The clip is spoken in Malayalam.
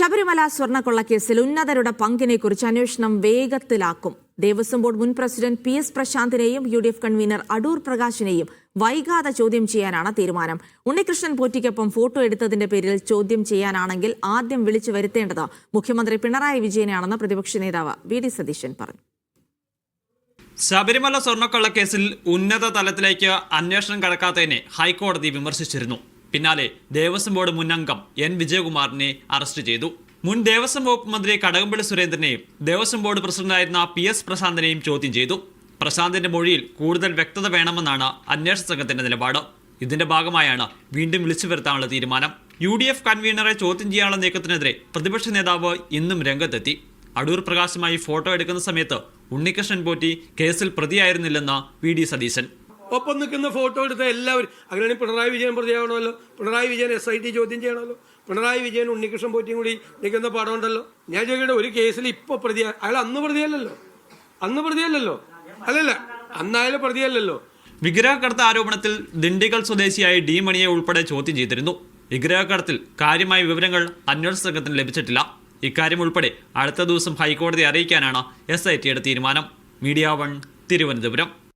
ശബരിമല സ്വർണക്കൊള്ളക്കേസിൽ ഉന്നതരുടെ പങ്കിനെക്കുറിച്ച് അന്വേഷണം വേഗത്തിലാക്കും. ദേവസ്വം ബോർഡ് മുൻ president P S പ്രശാന്തിനെയും U D F convener Adoor പ്രകാശിനെയും വൈകാതെ ചോദ്യം ചെയ്യാനാണ് തീരുമാനം. ഉണ്ണികൃഷ്ണൻ പോറ്റിക്കൊപ്പം ഫോട്ടോ എടുത്തതിന്റെ പേരിൽ ചോദ്യം ചെയ്യാനാണെങ്കിൽ ആദ്യം വിളിച്ചു വരുത്തേണ്ടത് മുഖ്യമന്ത്രി പിണറായി വിജയനെയാണെന്ന് പ്രതിപക്ഷ നേതാവ് വി ഡി സതീശൻ പറഞ്ഞു. ശബരിമല സ്വർണക്കൊള്ളക്കേസിൽ ഉന്നത തലത്തിലേക്ക് അന്വേഷണം കടക്കാത്തതിനെ ഹൈക്കോടതി വിമർശിച്ചിരുന്നു. പിന്നാലെ ദേവസ്വം ബോർഡ് മുൻ അംഗം എൻ വിജയകുമാറിനെ അറസ്റ്റ് ചെയ്തു. മുൻ ദേവസ്വം വകുപ്പ് മന്ത്രി കടകംപള്ളി സുരേന്ദ്രനെയും ദേവസ്വം ബോർഡ് പ്രസിഡന്റായിരുന്ന പി എസ് പ്രശാന്തിനെയും ചോദ്യം ചെയ്തു. പ്രശാന്തിന്റെ മൊഴിയിൽ കൂടുതൽ വ്യക്തത വേണമെന്നാണ് അന്വേഷണ സംഘത്തിന്റെ നിലപാട്. ഇതിന്റെ ഭാഗമായാണ് വീണ്ടും വിളിച്ചു വരുത്താനുള്ള തീരുമാനം. യു ഡി എഫ് കൺവീനറെ ചോദ്യം ചെയ്യാനുള്ള നീക്കത്തിനെതിരെ പ്രതിപക്ഷ നേതാവ് ഇന്നും രംഗത്തെത്തി. അടൂർ പ്രകാശുമായി ഫോട്ടോ എടുക്കുന്ന സമയത്ത് ഉണ്ണികൃഷ്ണൻ പോറ്റി കേസിൽ പ്രതിയായിരുന്നില്ലെന്ന് വി ഡി സതീശൻ. ഒപ്പം നിൽക്കുന്ന ഫോട്ടോ എടുത്ത എല്ലാവരും. അങ്ങനെയാണെങ്കിൽ Pinarayi Vijayan പ്രതിയാവണമല്ലോ. Pinarayi Vijayan S I T ചോദ്യം ചെയ്യണമല്ലോ. പിണറായി വിജയൻ ഉണ്ണികൃഷ്ണൻ പോറ്റിയും കൂടി നിൽക്കുന്ന പടമുണ്ടല്ലോ ഞാൻ ചോദിക്കട്ടെ ഒരു കേസിൽ ഇപ്പൊ പ്രതി അയാൾ അന്ന് പ്രതിയല്ലല്ലോ. അന്ന് പ്രതിയല്ലല്ലോ. അല്ലല്ല അന്നായാലും പ്രതിയല്ലല്ലോ. വിഗ്രഹക്കടത്ത് ആരോപണത്തിൽ ദിണ്ടിഗൽ സ്വദേശിയായ ഡി മണിയെ ഉൾപ്പെടെ ചോദ്യം ചെയ്തിരുന്നു. വിഗ്രഹക്കടത്തിൽ കാര്യമായ വിവരങ്ങൾ അന്വേഷണ സംഘത്തിന് ലഭിച്ചിട്ടില്ല. ഇക്കാര്യം ഉൾപ്പെടെ അടുത്ത ദിവസം ഹൈക്കോടതി അറിയിക്കാനാണ് എസ് ഐ ടിയുടെ തീരുമാനം. Media one Thiruvananthapuram.